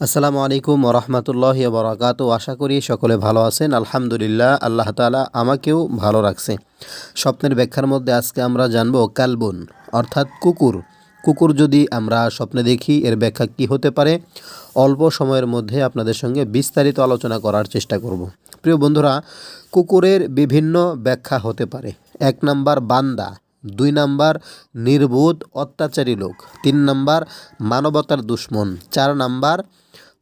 আসসালামু আলাইকুম ওরহমতুল্লাহ বরাকাত আশা করি সকলে ভালো আছেন। আলহামদুলিল্লাহ, আল্লাহ তালা আমাকেও ভালো রাখছে। স্বপ্নের ব্যাখ্যার মধ্যে আজকে আমরা জানব কালবুন, অর্থাৎ কুকুর। কুকুর যদি আমরা স্বপ্নে দেখি, এর ব্যাখ্যা কি হতে পারে? অল্প সময়ের মধ্যে আপনাদের সঙ্গে বিস্তারিত আলোচনা করার চেষ্টা করব। প্রিয় বন্ধুরা, কুকুরের বিভিন্ন ব্যাখ্যা হতে পারে। এক নাম্বার, বান্দা। দুই নাম্বার, নির্বোধ, অত্যাচারী লোক। তিন নাম্বার, মানবতার দুশ্মন। চার নাম্বার,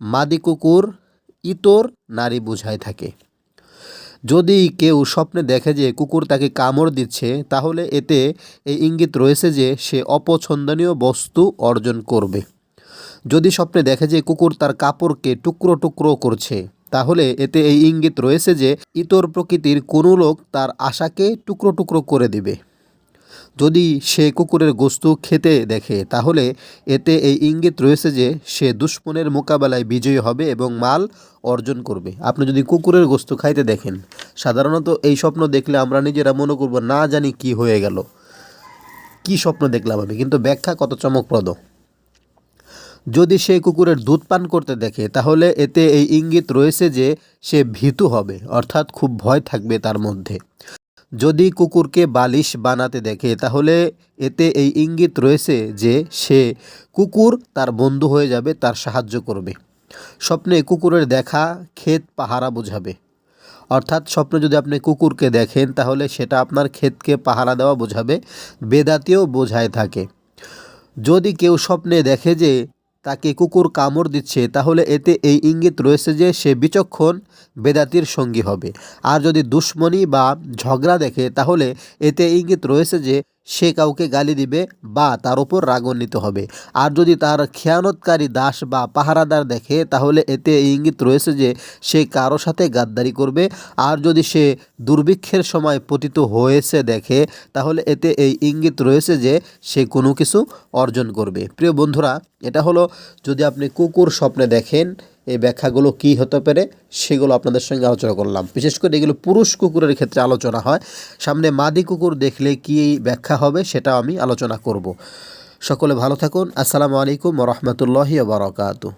মাদি কুকুর, ইতর, নারী বুঝায় থাকে। যদি কেউ স্বপ্নে দেখে যে কুকুর তাকে কামড় দিচ্ছে, তাহলে এতে এই ইঙ্গিত রয়েছে যে সে অপছন্দনীয় বস্তু অর্জন করবে। যদি স্বপ্নে দেখে যে কুকুর তার কাপড়কে টুকরো টুকরো করছে, তাহলে এতে এই ইঙ্গিত রয়েছে যে ইতর প্রকৃতির কোনো লোক তার আশাকে টুকরো টুকরো করে দিবে। যদি সে কুকুরের গোস্ত খেতে দেখে, তাহলে এতে এই ইঙ্গিত রয়েছে যে সে দুশ্মনের মোকাবেলায় বিজয়ী হবে এবং মাল অর্জন করবে। আপনি যদি কুকুরের গোস্ত খাইতে দেখেন, সাধারণত এই স্বপ্ন দেখলে আমরা নিজেরা মনে করব, না জানি কি হয়ে গেল। কি স্বপ্ন দেখলাম আমি? কিন্তু ব্যাখ্যা কত চমকপ্রদ। যদি সে কুকুরের দুধ পান করতে দেখে, তাহলে এতে এই ইঙ্গিত রয়েছে যে সে ভীতু হবে, অর্থাৎ খুব ভয় থাকবে তার মধ্যে। যদি কুকুরকে বালিশ বানাতে দেখে, তাহলে এতে এই ইঙ্গিত রয়েছে যে সে কুকুর তার বন্ধু হয়ে যাবে, তার সাহায্য করবে। স্বপ্নে কুকুরের দেখা ক্ষেত পাহারা বোঝাবে। অর্থাৎ স্বপ্নে যদি আপনি কুকুরকে দেখেন, তাহলে সেটা আপনার ক্ষেতকে পাহারা দেওয়া বোঝাবে, বেদাতিও বোঝায় থাকে। যদি কেউ স্বপ্নে দেখে যে তাকে কুকুর কামড় দিচ্ছে, তাহলে এতে এই ইঙ্গিত রয়েছে যে সে বিচক্ষণ বেদাতির সঙ্গী হবে। আর যদি দুশ্মনী বা ঝগড়া দেখে, তাহলে এতে ইঙ্গিত রয়েছে যে সে কাউকে গালি দিবে বা তার উপর রাগান্বিত হবে। আর যদি তার খেয়ানতকারী দাস বা পাহারাদার দেখে, তাহলে এতে ইঙ্গিত রয়েছে যে সে কারও সাথে গাদ্দারি করবে। আর যদি সে দুর্ভিক্ষের সময় পতিত হয়েছে দেখে, তাহলে এতে এই ইঙ্গিত রয়েছে যে সে কোনো কিছু অর্জন করবে। প্রিয় বন্ধুরা, এটা হলো যদি আপনি কুকুর স্বপ্নে দেখেন এই ব্যাখ্যাগুলো কি হতে পারে সেগুলো আপনাদের সঙ্গে আলোচনা করলাম। বিশেষ করে এগুলো পুরুষ কুকুরের ক্ষেত্রে আলোচনা হয়। সামনে মাদি কুকুর দেখলে কী ব্যাখ্যা হবে সেটা আমি আলোচনা করব। সকলে ভালো থাকুন। আসসালামু আলাইকুম রহমতুল্লাহি বারকাতু